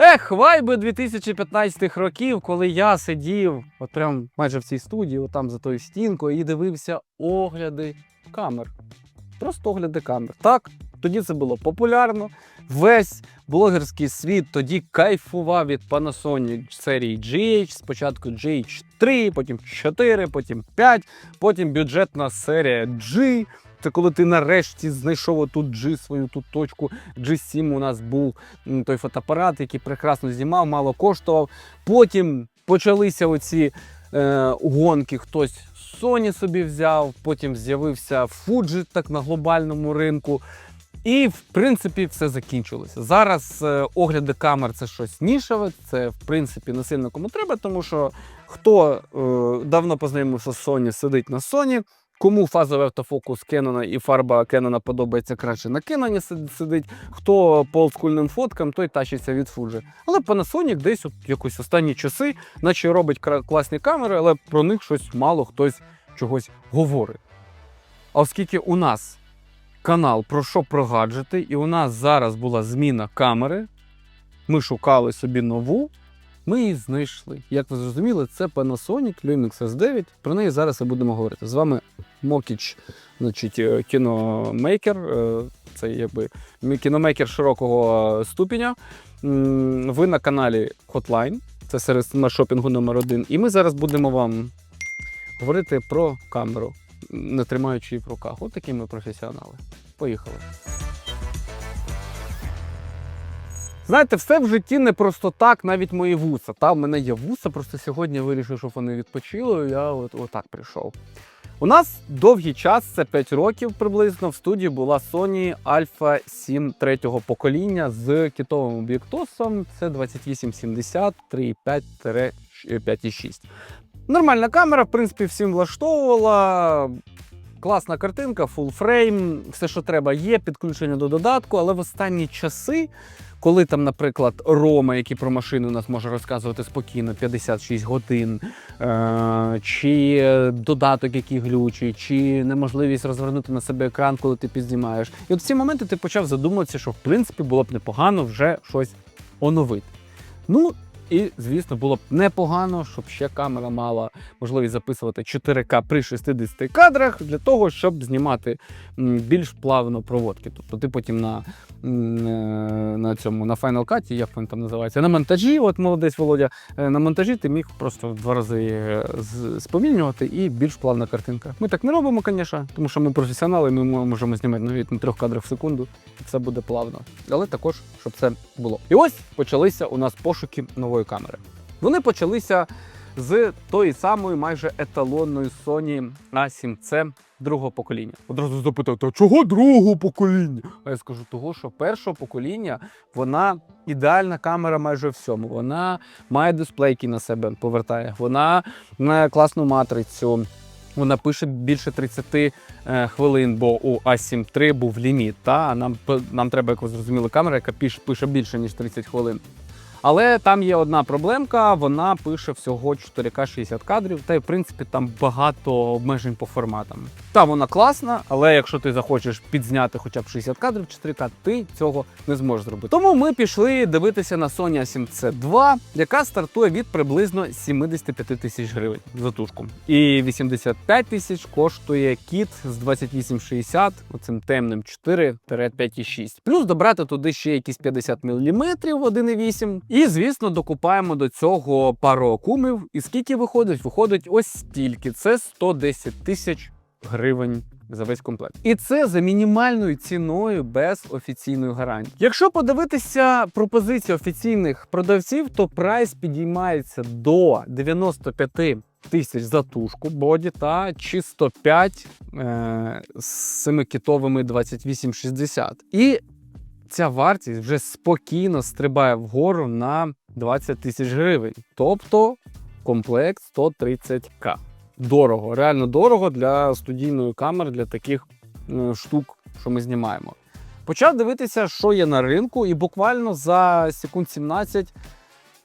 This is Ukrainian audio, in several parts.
Ех, вайби 2015 років, коли я сидів, от прям майже в цій студії, от там за тою стінкою, і дивився огляди камер. Просто огляди камер. Так, тоді це було популярно. Весь блогерський світ тоді кайфував від Panasonic серії GH, спочатку GH3, потім 4, потім 5, потім бюджетна серія G. Це коли ти нарешті знайшов отут G, свою тут точку. G7 у нас був той фотоапарат, який прекрасно знімав, мало коштував. Потім почалися оці е, гонки. Хтось Sony собі взяв, потім з'явився Fuji так на глобальному ринку. І в принципі все закінчилося. Зараз е, огляди камер це щось нішеве, це в принципі не сильно кому треба, тому що хто е, давно познайомився з Sony, сидить на Sony. Кому фазовий автофокус Canon і фарба Canon подобається краще на Canon сидить. Хто по олдскульним фоткам, той тащиться від Fuji. Але Panasonic десь от якось останні часи, наче робить класні камери, але про них щось мало хтось чогось говорить. А оскільки у нас канал про що про гаджети, і у нас зараз була зміна камери, ми шукали собі нову. Ми її знайшли. Як ви зрозуміли, це Panasonic Lumix S9. Про неї зараз і будемо говорити. З вами Мокіч, значить, е, кіномейкер. е, Це якби кіномейкер широкого ступеня. Ви на каналі Hotline. Це серед на шопінгу номер один. І ми зараз будемо вам говорити про камеру, не тримаючи її в руках. От такі ми професіонали. Поїхали. Знаєте, все в житті не просто так, навіть мої вуса. Та в мене є вуса, просто сьогодні вирішив, щоб вони відпочили. Я от отак прийшов. У нас довгий час, це 5 років приблизно, в студії була Sony Alpha 7 третього покоління з кітовим об'єктосом. Це 2870 3,5-5,6. Нормальна камера, в принципі, всім влаштовувала. Класна картинка, full фрейм, все, що треба, є, підключення до додатку, але в останні часи, коли там, наприклад, Рома, який про машину нас може розказувати спокійно 56 годин, е- чи додаток, який глючий, чи неможливість розвернути на себе екран, коли ти підзнімаєш. І от в ці моменти ти почав задумуватися, що в принципі було б непогано вже щось оновити. Ну, і, звісно, було б непогано, щоб ще камера мала можливість записувати 4К при 60 кадрах для того, щоб знімати більш плавно проводки. Тобто ти потім на, е, на цьому на Final Cut, як він там називається, на монтажі, от молодець Володя, е, на монтажі ти міг просто в два рази е, сповільнювати і більш плавна картинка. Ми так не робимо, звісно, тому що ми професіонали, ми можемо знімати навіть на трьох кадрах в секунду, і все буде плавно. Але також, щоб це було. І ось почалися у нас пошуки нової камери. Вони почалися з тої самої майже еталонної Sony A7C другого покоління. Одразу запитав, а чого другого покоління? А я скажу, того, що першого покоління вона ідеальна камера майже всьому. Вона має дисплейки на себе повертає, вона має класну матрицю. Вона пише більше 30 е, хвилин, бо у A7 III був ліміт. Та? А нам, нам треба, як ви зрозуміли, камера, яка пише більше, ніж 30 хвилин. Але там є одна проблемка: вона пише всього 4К 60 кадрів, та й в принципі там багато обмежень по форматам. Та вона класна, але якщо ти захочеш підзняти хоча б 60 кадрів 4К, ти цього не зможеш зробити. Тому ми пішли дивитися на Sony A7C2, яка стартує від приблизно 75 тисяч гривень за тушку. І 85 тисяч коштує кіт з 2860, оцим темним 4-5,6. Плюс добрати туди ще якісь 50 мм 1,8. І, звісно, докупаємо до цього пару окумів. І скільки виходить? Виходить ось стільки. Це 110 тисяч гривень. За весь комплект. І це за мінімальною ціною без офіційної гарантії. Якщо подивитися пропозиції офіційних продавців, то прайс підіймається до 95 тисяч за тушку боді та чи 105 е, з семикітовими 2860. І ця вартість вже спокійно стрибає вгору на 20 тисяч гривень. Тобто комплект 130к. Дорого, реально дорого для студійної камери, для таких е, штук, що ми знімаємо. Почав дивитися, що є на ринку, і буквально за секунд 17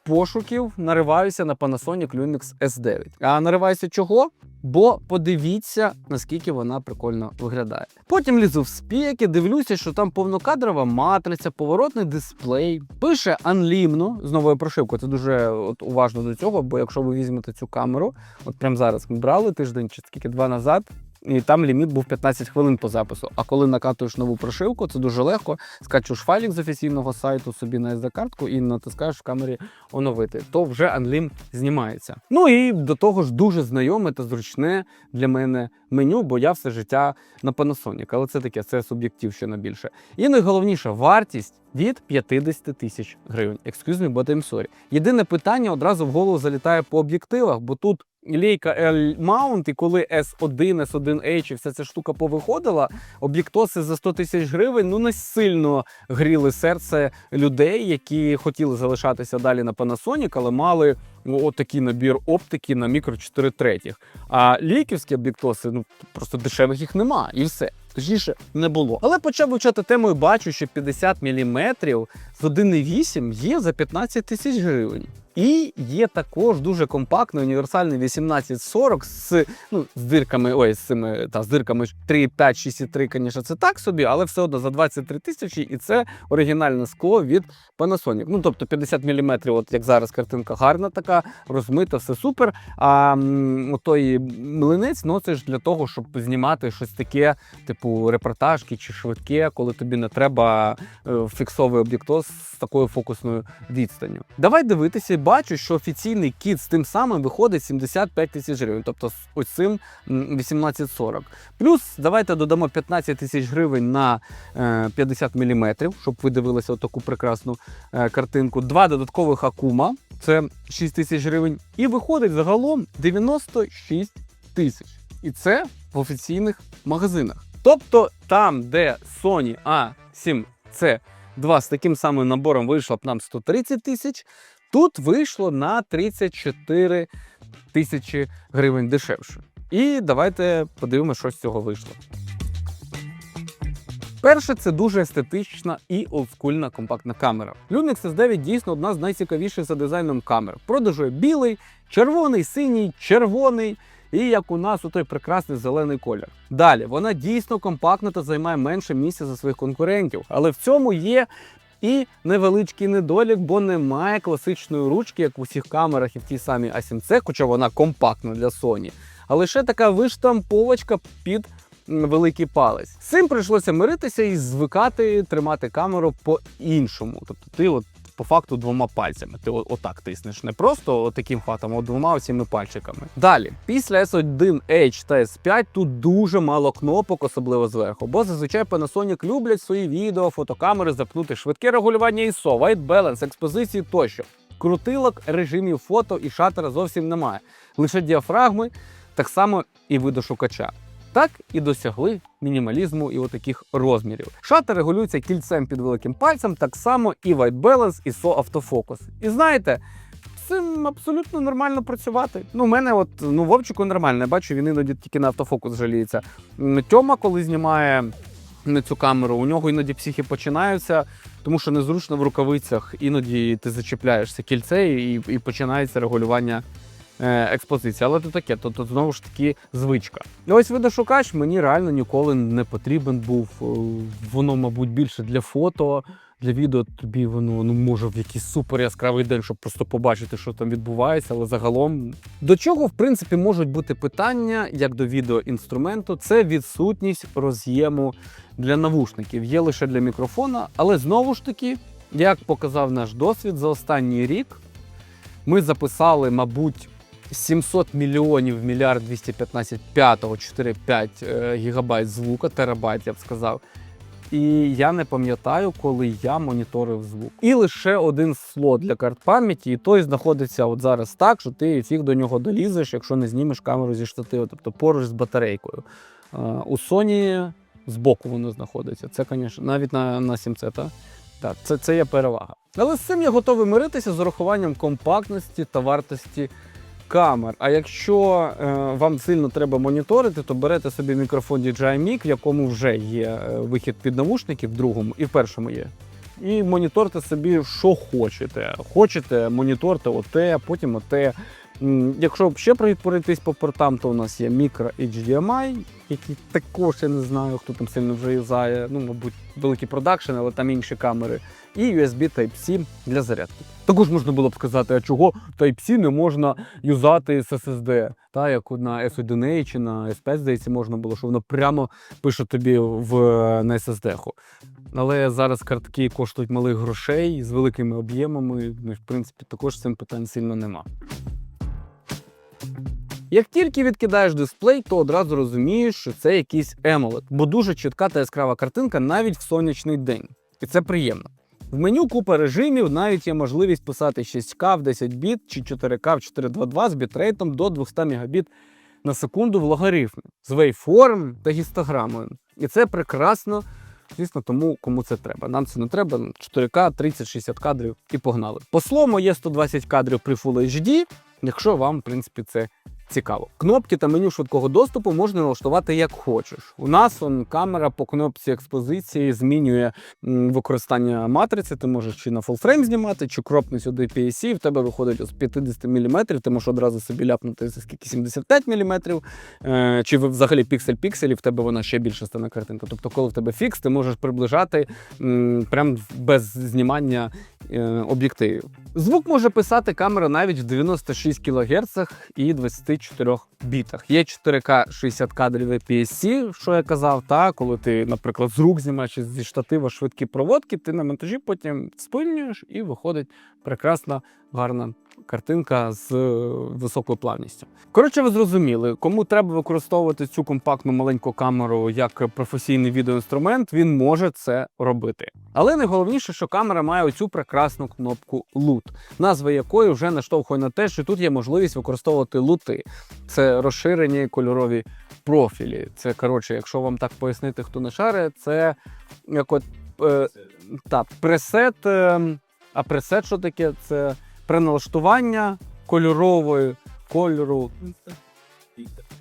пошуків нариваюся на Panasonic Lumix S9. А нариваюся чого? Бо подивіться, наскільки вона прикольно виглядає. Потім лізу в спеки, дивлюся, що там повнокадрова матриця, поворотний дисплей. Пише анлімно з новою прошивкою. Це дуже от, уважно до цього, бо якщо ви візьмете цю камеру, от прямо зараз ми брали тиждень чи скільки два назад. І там ліміт був 15 хвилин по запису. А коли накатуєш нову прошивку, це дуже легко. Скачуєш файлік з офіційного сайту собі на SD-картку і натискаєш в камері оновити. То вже Unlim знімається. Ну і до того ж дуже знайоме та зручне для мене меню, бо я все життя на Panasonic. Але це таке, це суб'єктив ще на більше. І найголовніше вартість. Від 50 тисяч гривень. Excuse me, but I'm sorry. Єдине питання одразу в голову залітає по об'єктивах, бо тут лейка L-mount, і коли S1, S1H і вся ця штука повиходила, об'єктоси за 100 тисяч гривень ну не сильно гріли серце людей, які хотіли залишатися далі на Panasonic, але мали ну, отакий набір оптики на мікро 4 третіх. А лейківські об'єктоси, ну просто дешевих їх нема, і все. Точніше, не було. Але почав вивчати тему і бачу, що 50 мм з 1,8 є за 15 тисяч гривень. І є також дуже компактний універсальний 1840 з, ну, з дирками, ой, з цими та з дирками 3,5, 6,3, звісно, це так собі, але все одно за 23 тисячі, і це оригінальне скло від Panasonic. Ну, тобто 50 мм, от як зараз картинка гарна така, розмита, все супер. А той млинець носиш для того, щоб знімати щось таке, типу репортажки чи швидке, коли тобі не треба е, фіксовий об'єктоз з такою фокусною відстанню. Давай дивитися, бачу, що офіційний кіт з тим самим виходить 75 тисяч гривень, тобто ось цим 1840. Плюс давайте додамо 15 тисяч гривень на е, 50 мм, щоб ви дивилися таку прекрасну е, картинку. Два додаткових акума, це 6 тисяч гривень. І виходить загалом 96 тисяч. І це в офіційних магазинах. Тобто там, де Sony A7C 2 з таким самим набором вийшло б нам 130 тисяч, тут вийшло на 34 тисячі гривень дешевше. І давайте подивимося, що з цього вийшло. Перше, це дуже естетична і олдскульна компактна камера. Lumix S9 дійсно одна з найцікавіших за дизайном камер. Продажує білий, червоний, синій, червоний. І як у нас у той прекрасний зелений колір. Далі вона дійсно компактна та займає менше місця за своїх конкурентів, але в цьому є і невеличкий недолік, бо немає класичної ручки, як в усіх камерах і в тій самій A7C, хоча вона компактна для Sony. А лише така виштамповочка під великий палець. З цим прийшлося миритися і звикати тримати камеру по-іншому. Тобто ти от по факту двома пальцями. Ти отак тиснеш. Не просто таким хватом, а двома оціми пальчиками. Далі, після S1H та S5 тут дуже мало кнопок, особливо зверху. Бо зазвичай Panasonic люблять свої відео, фотокамери запнути швидке регулювання ISO, white balance, експозиції тощо. Крутилок, режимів фото і шатера зовсім немає. Лише діафрагми, так само і видошукача. Так і досягли мінімалізму і отаких розмірів. Шатер регулюється кільцем під великим пальцем, так само і White Balance, і SO автофокус. І знаєте, цим абсолютно нормально працювати. Ну, у мене, от ну, Вовчику нормально, я бачу, він іноді тільки на автофокус жаліється. Тьома, коли знімає на цю камеру, у нього іноді психи починаються, тому що незручно в рукавицях, іноді ти зачіпляєшся кільце і, і починається регулювання експозиції. Але то таке, то, то знову ж таки звичка. Ось видошукач мені реально ніколи не потрібен був. Е, Воно, мабуть, більше для фото. Для відео тобі воно ну може в якийсь супер яскравий день, щоб просто побачити, що там відбувається, але загалом до чого в принципі можуть бути питання як до відеоінструменту, це відсутність роз'єму для навушників. Є лише для мікрофона, але знову ж таки, як показав наш досвід за останній рік, ми записали, мабуть, 700 мільйонів мільярд 215 п'ятого 4,5 е, гігабайт звука, терабайт, я б сказав. І я не пам'ятаю, коли я моніторив звук. І лише один слот для карт пам'яті, і той знаходиться от зараз так, що ти фіг до нього долізеш, якщо не знімеш камеру зі штативу, тобто поруч з батарейкою. Е, У Sony збоку воно знаходиться. Це, звісно, навіть на, на 7C, так? Так, це, це є перевага. Але з цим я готовий миритися з урахуванням компактності та вартості камер. А якщо е, вам сильно треба моніторити, то берете собі мікрофон DJI Mic, в якому вже є е, вихід під навушники, в другому і в першому є. і моніторте собі, що хочете. Хочете, моніторте оте, потім ОТ. Якщо ще прой- пройтись по портам, то у нас є мікро HDMI, який також я не знаю, хто там сильно вже юзає. Ну, мабуть, великий продакшн, але там інші камери. І USB Type-C для зарядки. Також можна було б сказати, а чого Type-C не можна юзати з SSD, та, як на S1 чи на S5, здається, можна було, що воно прямо пише тобі в, на SSD-ху. Але зараз картки коштують малих грошей з великими об'ємами. Ну, в принципі, також цим питань сильно нема. Як тільки відкидаєш дисплей, то одразу розумієш, що це якийсь AMOLED, бо дуже чітка та яскрава картинка навіть в сонячний день. І це приємно. В меню купа режимів, навіть є можливість писати 6К в 10 біт чи 4К в 422 з бітрейтом до 200 Мбіт на секунду в логарифмі з вейформ та гістограмою. І це прекрасно, звісно, тому кому це треба. Нам це не треба. 4К, 30-60 кадрів і погнали. По слому є 120 кадрів при Full HD, якщо вам, в принципі, це цікаво. Кнопки та меню швидкого доступу можна налаштувати як хочеш. У нас он, камера по кнопці експозиції змінює використання матриці. Ти можеш чи на фулфрейм знімати, чи кропни сюди PSC, і в тебе виходить з 50 мм, ти можеш одразу собі ляпнути за скільки 75 мм, е, чи взагалі піксель-піксель, в тебе вона ще більше стане картинка. Тобто, коли в тебе фікс, ти можеш приближати прям без знімання об'єктивів. Звук може писати камера навіть в 96 кГц і 24 бітах. Є 4К 60 кадрів APS-C, що я казав, та коли ти, наприклад, з рук знімаєш зі штатива швидкі проводки, ти на монтажі потім спильнюєш і виходить прекрасна гарна картинка з е, високою плавністю. Коротше, ви зрозуміли, кому треба використовувати цю компактну маленьку камеру як професійний відеоінструмент, він може це робити. Але найголовніше, що камера має оцю прекрасну кнопку лут, назва якої вже наштовхує на те, що тут є можливість використовувати лути. Це розширені кольорові профілі. Це коротше, якщо вам так пояснити, хто не шари, це як от е, та, пресет. Е, а пресет, що таке? Це преналаштування кольорової кольору.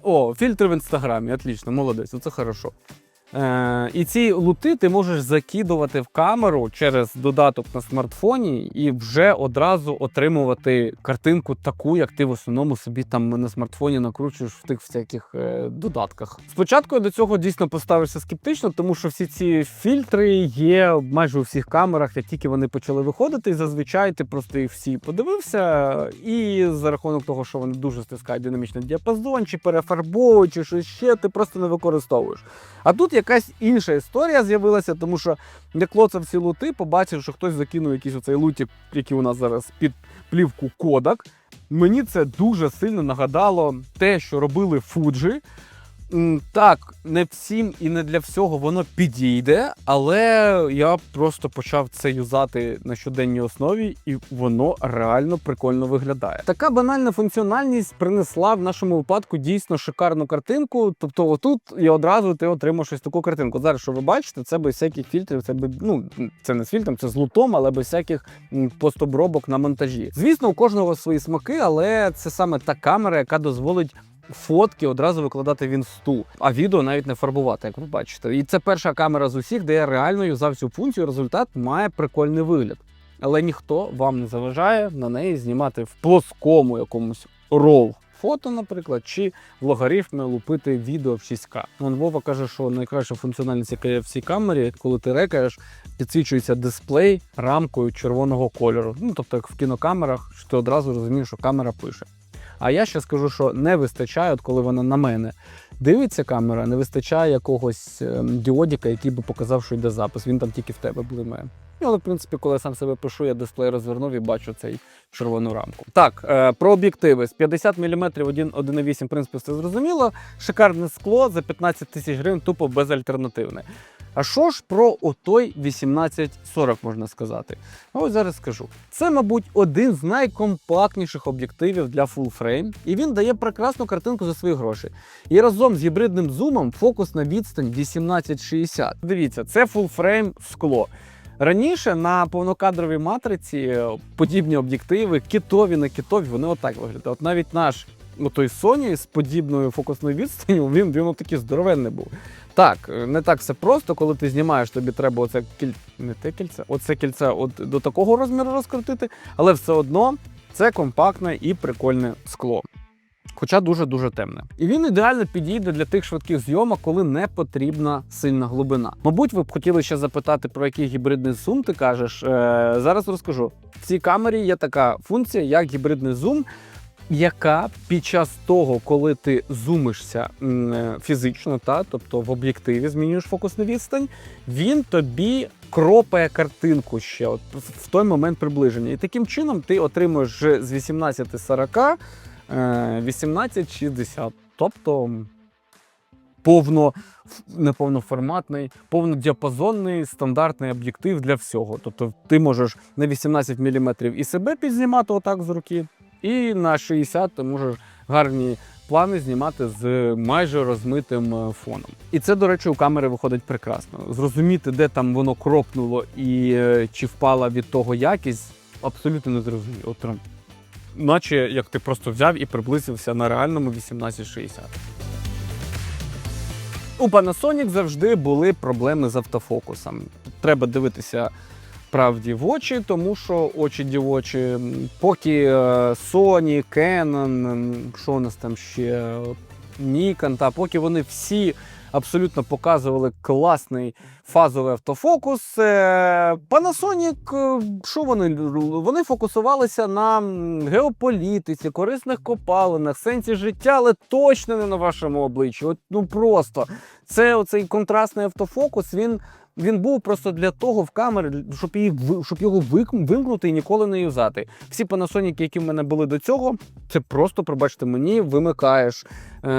О, фільтр в інстаграмі, отлично, молодець, це хорошо. Е, і ці лути ти можеш закидувати в камеру через додаток на смартфоні і вже одразу отримувати картинку таку, як ти в основному собі там на смартфоні накручуєш в тих всяких е, додатках. Спочатку я до цього дійсно поставився скептично, тому що всі ці фільтри є майже у всіх камерах, як тільки вони почали виходити, і зазвичай ти просто їх всі подивився, і за рахунок того, що вони дуже стискають динамічний діапазон, чи перефарбовують, чи щось ще, ти просто не використовуєш. А тут якась інша історія з'явилася, тому що я клоцав ці лути, побачив, що хтось закинув якийсь оцей лутик, який у нас зараз під плівку кодак. Мені це дуже сильно нагадало те, що робили Fuji. Так, не всім і не для всього воно підійде, але я просто почав це юзати на щоденній основі, і воно реально прикольно виглядає. Така банальна функціональність принесла в нашому випадку дійсно шикарну картинку. Тобто, отут і одразу ти отримав щось таку картинку. Зараз, що ви бачите, це без всяких фільтрів, це би ну це не з фільтром, це з лутом, але без всяких постобробок на монтажі. Звісно, у кожного свої смаки, але це саме та камера, яка дозволить фотки одразу викладати в інсту, а відео навіть не фарбувати, як ви бачите. І це перша камера з усіх, де я реально юзав цю функцію. Результат має прикольний вигляд. Але ніхто вам не заважає на неї знімати в плоскому якомусь RAW фото, наприклад, чи в логарифмі лупити відео в 6К. Вон Вова каже, що найкраща функціональність, яка є в цій камері, коли ти рекаєш, підсвічується дисплей рамкою червоного кольору. Ну тобто, як в кінокамерах, що ти одразу розумієш, що камера пише. А я ще скажу, що не вистачає, от коли вона на мене дивиться камера, не вистачає якогось ем, діодіка, який би показав, що йде запис. Він там тільки в тебе блимає. Ну, але в принципі, коли я сам себе пишу, я дисплей розвернув і бачу цей червону рамку. Так, е, про об'єктиви з 50 мм 1,8, в принципі, все зрозуміло. Шикарне скло за 15 тисяч гривень, тупо безальтернативне. А що ж про отой 1840 можна сказати? А ось зараз скажу. Це, мабуть, один з найкомпактніших об'єктивів для frame, і він дає прекрасну картинку за свої гроші. І разом з гібридним зумом фокус на відстань 1860. Дивіться, це frame скло. Раніше на повнокадровій матриці подібні об'єктиви, китові на китові, вони отак виглядають. От навіть наш ну, той Sony з подібною фокусною відстанню, він, він такий здоровенний був. Так, е, не так все просто, коли ти знімаєш, тобі треба оце кіль... не те кільце. Оце кільце от до такого розміру розкрутити, але все одно це компактне і прикольне скло. Хоча дуже-дуже темне. І він ідеально підійде для тих швидких зйомок, коли не потрібна сильна глибина. Мабуть, ви б хотіли ще запитати, про який гібридний зум ти кажеш. Е, зараз розкажу. В цій камері є така функція, як гібридний зум, яка під час того, коли ти зумишся е, фізично, та, тобто в об'єктиві змінюєш фокусну відстань, він тобі кропає картинку ще от, в той момент приближення. І таким чином ти отримуєш з 18.40 е, 1860. Тобто повно, не повноформатний, повнодіапазонний стандартний об'єктив для всього. Тобто ти можеш на 18 мм і себе підзнімати отак з руки, і на 60 ти можеш гарні плани знімати з майже розмитим е, фоном. І це, до речі, у камери виходить прекрасно. Зрозуміти, де там воно кропнуло і е, чи впала від того якість, абсолютно не зрозуміло. Наче як ти просто взяв і приблизився на реальному 1860. У Panasonic завжди були проблеми з автофокусом. Треба дивитися правді в очі, тому що очі дівочі. Поки е, Sony, Canon, що у нас там ще Nikon, та поки вони всі абсолютно показували класний фазовий автофокус. е, Panasonic, е, що вони Вони фокусувалися на геополітиці, корисних копалинах, сенсі життя, але точно не на вашому обличчі. От, ну просто це оцей контрастний автофокус. Він. Він був просто для того в камері, щоб її щоб його вимкнути і ніколи не юзати. Всі панасоніки, які в мене були до цього, це просто, пробачте мені, вимикаєш е,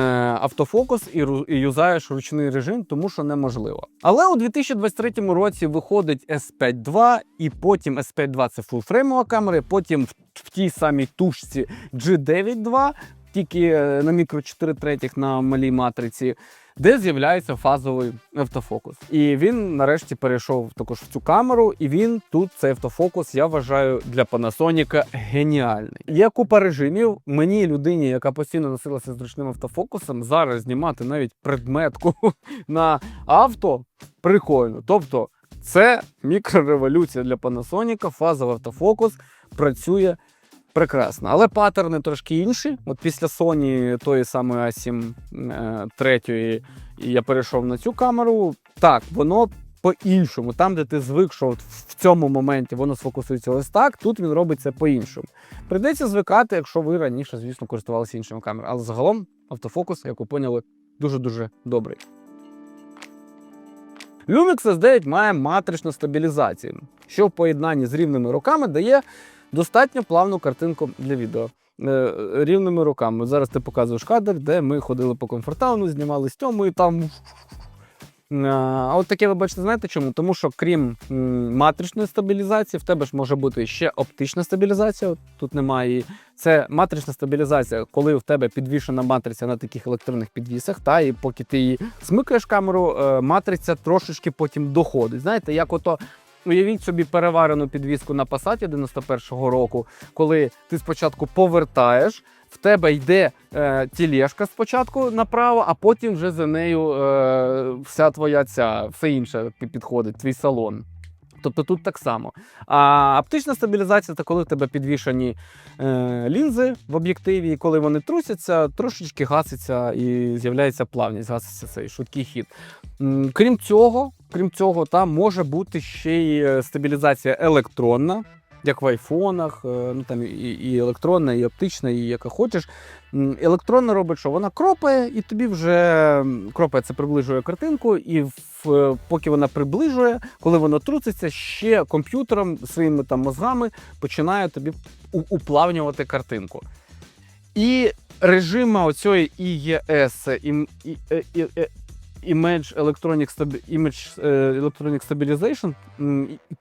автофокус і, і юзаєш ручний режим, тому що неможливо. Але у 2023 році виходить S5 II, і потім S5 II це фулфреймова камера, потім в, в тій самій тушці G9 II, тільки е, на мікро 4 третіх на малій матриці, де з'являється фазовий автофокус. І він нарешті перейшов також в цю камеру, і він тут цей автофокус, я вважаю, для Panasonic геніальний. Є купа режимів. Мені, людині, яка постійно носилася з ручним автофокусом, зараз знімати навіть предметку на авто прикольно. Тобто, це мікрореволюція для Panasonic, фазовий автофокус працює прекрасно. Але паттерни трошки інші. От після Sony тої самої A7 е, третьої, і я перейшов на цю камеру. Так, воно по-іншому. Там, де ти звик, що от в цьому моменті воно сфокусується ось так, тут він робить це по-іншому. Прийдеться звикати, якщо ви раніше, звісно, користувалися іншими камерами. Але загалом автофокус, як ви поняли, дуже-дуже добрий. Lumix S9 має матричну стабілізацію, що в поєднанні з рівними руками дає достатньо плавну картинку для відео. Е, Рівними руками. Зараз ти показуєш кадр, де ми ходили по комфортауну, знімали з тьому і там. Е, А от таке ви бачите, знаєте чому? Тому що крім матричної стабілізації, в тебе ж може бути ще оптична стабілізація. Тут немає. Це матрична стабілізація, коли в тебе підвішена матриця на таких електронних підвісах, та і поки ти її смикаєш камеру, е, матриця трошечки потім доходить. Знаєте, як ото. Уявіть собі переварену підвіску на Passat 91-го року, коли ти спочатку повертаєш, в тебе йде е, тілешка спочатку направо, а потім вже за нею е, вся твоя ця, все інше підходить, твій салон. Тобто тут так само. А оптична стабілізація це коли в тебе підвішані е, лінзи в об'єктиві, і коли вони трусяться, трошечки гаситься і з'являється плавність, гаситься цей швидкий хід. Крім цього, крім цього, там може бути ще й е, стабілізація електронна, як в айфонах, е, ну там і, і електронна, і оптична, і яка хочеш. Електронна робить, що вона кропає, і тобі вже кропає це приближує картинку, і в, е, поки вона приближує, коли воно труситься, ще комп'ютером своїми там мозгами починає тобі уплавнювати картинку. І режима оцієї IES, ім- і- е- і- Image Electronic, Image Electronic Stabilization,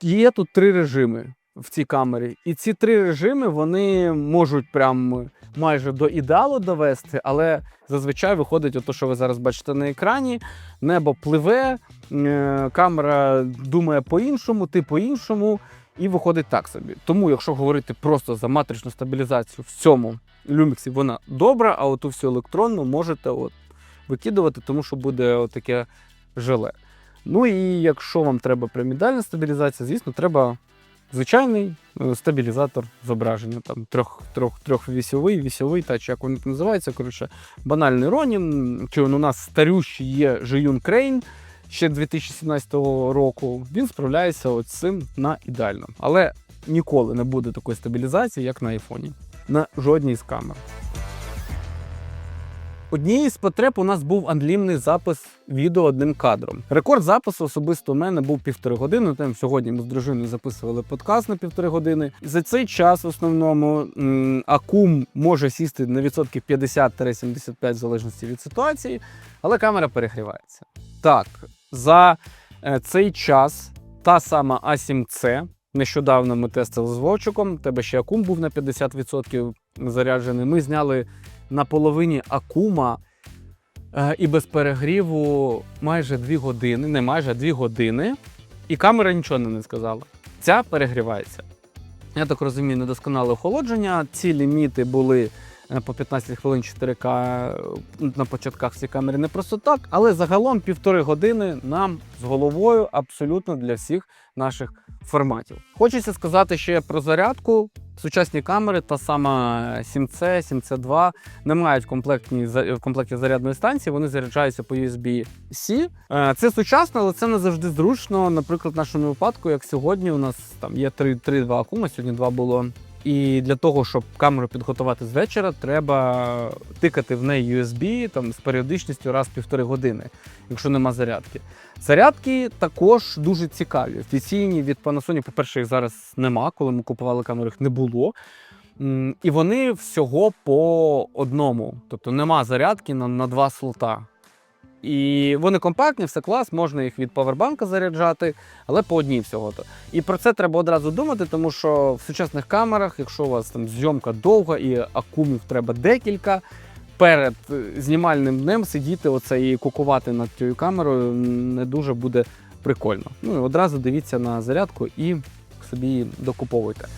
є тут три режими в цій камері. І ці три режими вони можуть прям майже до ідеалу довести, але зазвичай виходить ото, що ви зараз бачите на екрані. Небо пливе, е, камера думає по-іншому, ти по-іншому, і виходить так собі. Тому, якщо говорити просто за матричну стабілізацію в цьому люміксі, вона добра, а оту всю електронну можете от викидувати, тому що буде таке желе. Ну і якщо вам треба пірамідальна стабілізація, звісно, треба звичайний е, стабілізатор зображення. Там трьох, трьох, трьохвісьовий, вісьовий, та чи як він називається. Коротше, банальний Ронін. Чи він у нас старющий є Жиюн Крейн ще 2017 року. Він справляється от цим на ідеально. Але ніколи не буде такої стабілізації, як на айфоні. На жодній з камер. Однією з потреб у нас був анлімний запис відео одним кадром. Рекорд запису особисто у мене був півтори години. Там сьогодні ми з дружиною записували подкаст на півтори години. За цей час в основному акум може сісти на відсотків 50-75 в залежності від ситуації, але камера перегрівається. Так, за е, цей час та сама А7C. Нещодавно ми тестили з Вовчиком. Тебе ще акум був на 50% заряджений. Ми зняли на половині акума е, і без перегріву майже 2 години, не майже 2 години, і камера нічого не сказала. Ця перегрівається. Я так розумію, недосконале охолодження. Ці ліміти були е, по 15 хвилин 4К е, на початках всі камери не просто так, але загалом півтори години нам з головою абсолютно для всіх наших форматів. Хочеться сказати ще про зарядку. Сучасні камери, та сама 7C, 7C2 не мають комплектні, в комплекті зарядної станції, вони заряджаються по USB-C. Е, Це сучасно, але це не завжди зручно. Наприклад, в нашому випадку, як сьогодні, у нас там є 3-2 акума, сьогодні 2 було. І для того, щоб камеру підготувати з вечора, треба тикати в неї USB там, з періодичністю раз півтори години, якщо нема зарядки. Зарядки також дуже цікаві. Офіційні від Panasonic, по-перше, їх зараз нема. Коли ми купували камеру, їх не було. І вони всього по одному. Тобто нема зарядки на, на два слота. І вони компактні, все клас, можна їх від павербанка заряджати, але по одній всього. то І про це треба одразу думати, тому що в сучасних камерах, якщо у вас там зйомка довга і акумів треба декілька, перед е, знімальним днем сидіти оце і кукувати над цією камерою не дуже буде прикольно. Ну і одразу дивіться на зарядку і собі докуповуйте.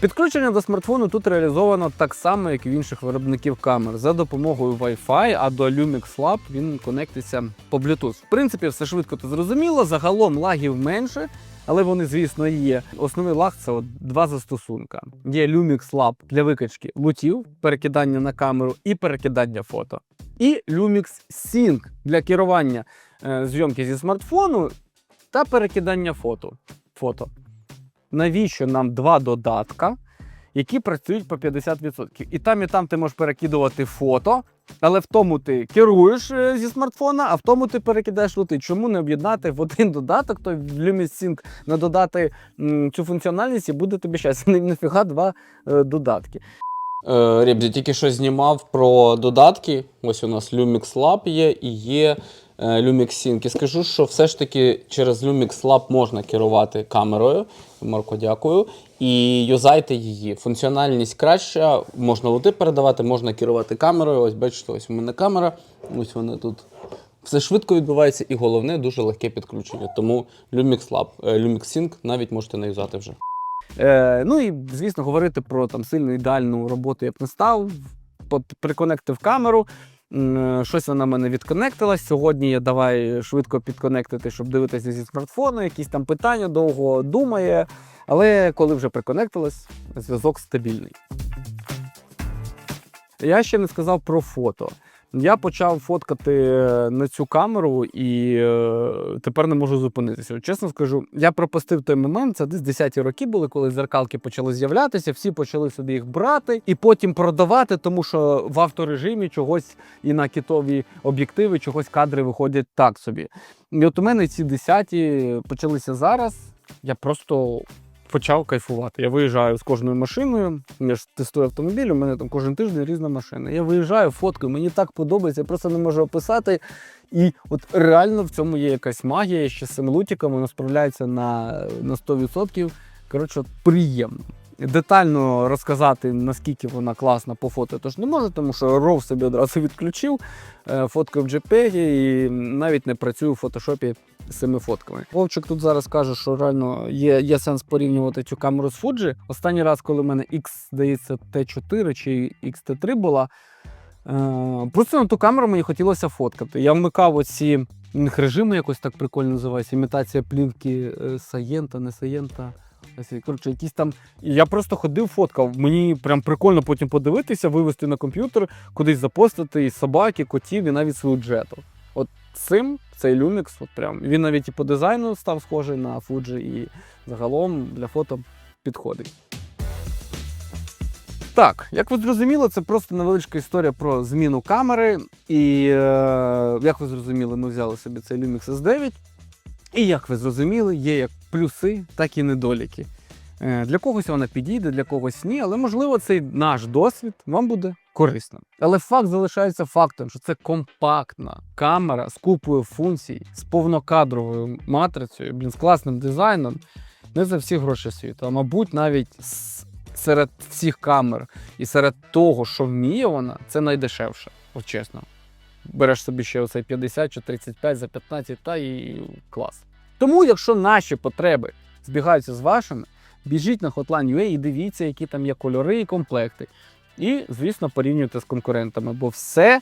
Підключення до смартфону тут реалізовано так само, як і в інших виробників камер, за допомогою Wi-Fi, а до Lumix Lab він конектиться по Bluetooth. В принципі, все швидко та зрозуміло. Загалом лагів менше, але вони, звісно, є. Основний лаг це от два застосунка. Є Lumix Lab для викачки лутів, перекидання на камеру і перекидання фото. І Lumix Sync для керування е, зйомки зі смартфону та перекидання фото. фото. Навіщо нам два додатка, які працюють по 50%? І там, і там ти можеш перекидувати фото, але в тому ти керуєш е, зі смартфона, а в тому ти перекидаєш лоти. Чому не об'єднати в один додаток, то в Lumix Sync не додати цю функціональність і буде тобі щастя. Нафіга два е, додатки. Е, Ребзі, тільки що знімав про додатки. Ось у нас Lumix Lab є і є Lumix Sync. І скажу, що все ж таки через Lumix Lab можна керувати камерою. Марко, дякую. І юзайте її. Функціональність краща, можна лоти передавати, можна керувати камерою. Ось бачите, ось у мене камера. Ось вона тут. Все швидко відбувається, і головне дуже легке підключення. Тому Lumix Lab, е, Lumix Sync навіть можете не юзати вже. Е, ну і звісно, говорити про там сильну ідеальну роботу я б не став. Приконектив камеру. Е, Щось вона мене відконектилась. Сьогодні я давай швидко підконектити, щоб дивитися зі смартфону. Якісь там питання довго думає. Але коли вже приконектилась, зв'язок стабільний. Я ще не сказав про фото. Я почав фоткати е, на цю камеру і е, тепер не можу зупинитися. Чесно скажу, я пропустив той момент. Це десь 10-ті роки були, коли зеркалки почали з'являтися, всі почали собі їх брати і потім продавати, тому що в авторежимі чогось і на кітові об'єктиви чогось кадри виходять так собі. І от у мене ці 10-ті почалися зараз. Я просто почав кайфувати. Я виїжджаю з кожною машиною. Я ж тестую автомобіль, у мене там кожен тиждень різна машина. Я виїжджаю, фоткаю, мені так подобається, я просто не можу описати. І от реально в цьому є якась магія, ще з цим лутіком воно справляється на, на 100%. Коротше, от приємно. Детально розказати, наскільки вона класна по фото, тож не можу, тому що RAW собі одразу відключив, е, в JPEG і навіть не працюю в фотошопі з цими фотками. Вовчик тут зараз каже, що реально є, є сенс порівнювати цю камеру з Fuji. Останній раз, коли в мене X, здається, T4 чи XT3 була, Е, просто на ту камеру мені хотілося фоткати. Я вмикав оці режими якось так прикольно називається. Імітація плівки е, Саєнта, не Саєнта. Коротше, якісь там. Я просто ходив, фоткав. Мені прям прикольно потім подивитися, вивести на комп'ютер, кудись запостити і собаки, котів, і навіть свою джету. От цим цей Lumix, от прям він навіть і по дизайну став схожий на Fuji, і загалом для фото підходить. Так, як ви зрозуміли, це просто невеличка історія про зміну камери. І е, як ви зрозуміли, ми взяли собі цей Lumix S9. І як ви зрозуміли, є як плюси, так і недоліки. Е, Для когось вона підійде, для когось ні, але можливо цей наш досвід вам буде корисним. Але факт залишається фактом, що це компактна камера з купою функцій, з повнокадровою матрицею, блін, з класним дизайном. Не за всі гроші світу, а мабуть, навіть серед всіх камер і серед того, що вміє вона, це найдешевше, от чесно. Береш собі ще оцей 50 чи 35 за 15 та і клас. Тому, якщо наші потреби збігаються з вашими, біжіть на Hotline.ua і дивіться, які там є кольори і комплекти. І, звісно, порівнюйте з конкурентами, бо все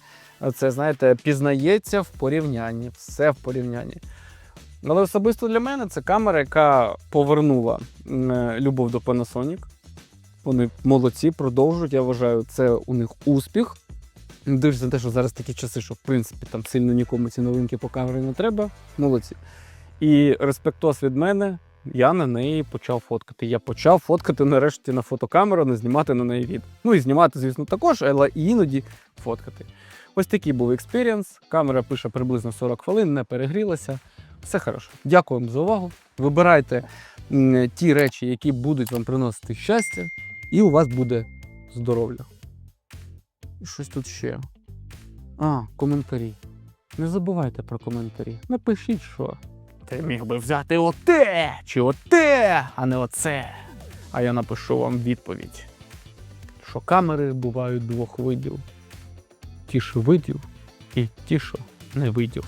це, знаєте, пізнається в порівнянні, все в порівнянні. Але особисто для мене це камера, яка повернула е, любов до Panasonic. Вони молодці, продовжують. Я вважаю, це у них успіх. Не на те, що зараз такі часи, що в принципі там сильно нікому ці новинки по камері не треба. Молодці. І респектос від мене, я на неї почав фоткати. Я почав фоткати нарешті на фотокамеру, не знімати на неї відео. Ну і знімати, звісно, також, але іноді фоткати. Ось такий був експірієнс. Камера пише приблизно 40 хвилин, не перегрілася. Все хорошо. Дякую вам за увагу. Вибирайте ті речі, які будуть вам приносити щастя, і у вас буде здоров'я. Щось тут ще. А, коментарі. Не забувайте про коментарі. Напишіть, що. Ти міг би взяти оте чи оте, а не оце. А я напишу вам відповідь. Що камери бувають двох видів: ті, що видів, і ті, що не видів.